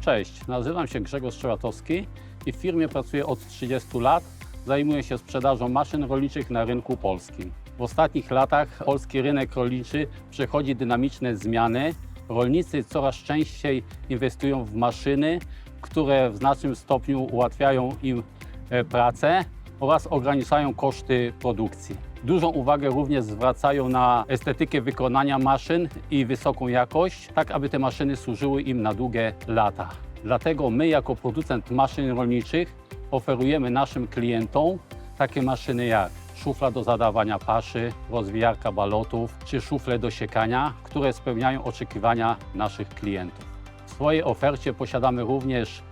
Cześć, nazywam się Grzegorz Strzałatowski i w firmie pracuję od 30 lat. Zajmuję się sprzedażą maszyn rolniczych na rynku polskim. W ostatnich latach polski rynek rolniczy przechodzi dynamiczne zmiany. Rolnicy coraz częściej inwestują w maszyny, które w znacznym stopniu ułatwiają im e, pracę oraz ograniczają koszty produkcji. Dużą uwagę również zwracają na estetykę wykonania maszyn i wysoką jakość, tak aby te maszyny służyły im na długie lata. Dlatego my jako producent maszyn rolniczych oferujemy naszym klientom takie maszyny jak szufla do zadawania paszy, rozwijarka balotów czy szufle do siekania, które spełniają oczekiwania naszych klientów. W swojej ofercie posiadamy również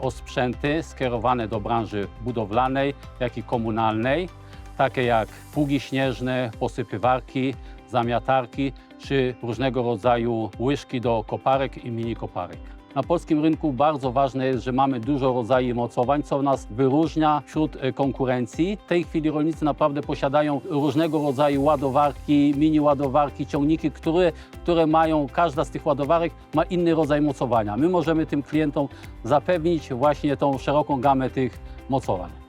osprzęty skierowane do branży budowlanej, jak i komunalnej, takie jak pługi śnieżne, posypywarki, zamiatarki czy różnego rodzaju łyżki do koparek i mini koparek. Na polskim rynku bardzo ważne jest, że mamy dużo rodzajów mocowań, co nas wyróżnia wśród e, konkurencji. W tej chwili rolnicy naprawdę posiadają różnego rodzaju ładowarki, mini ładowarki, ciągniki, które, które mają, każda z tych ładowarek ma inny rodzaj mocowania. My możemy tym klientom zapewnić właśnie tą szeroką gamę tych mocowań.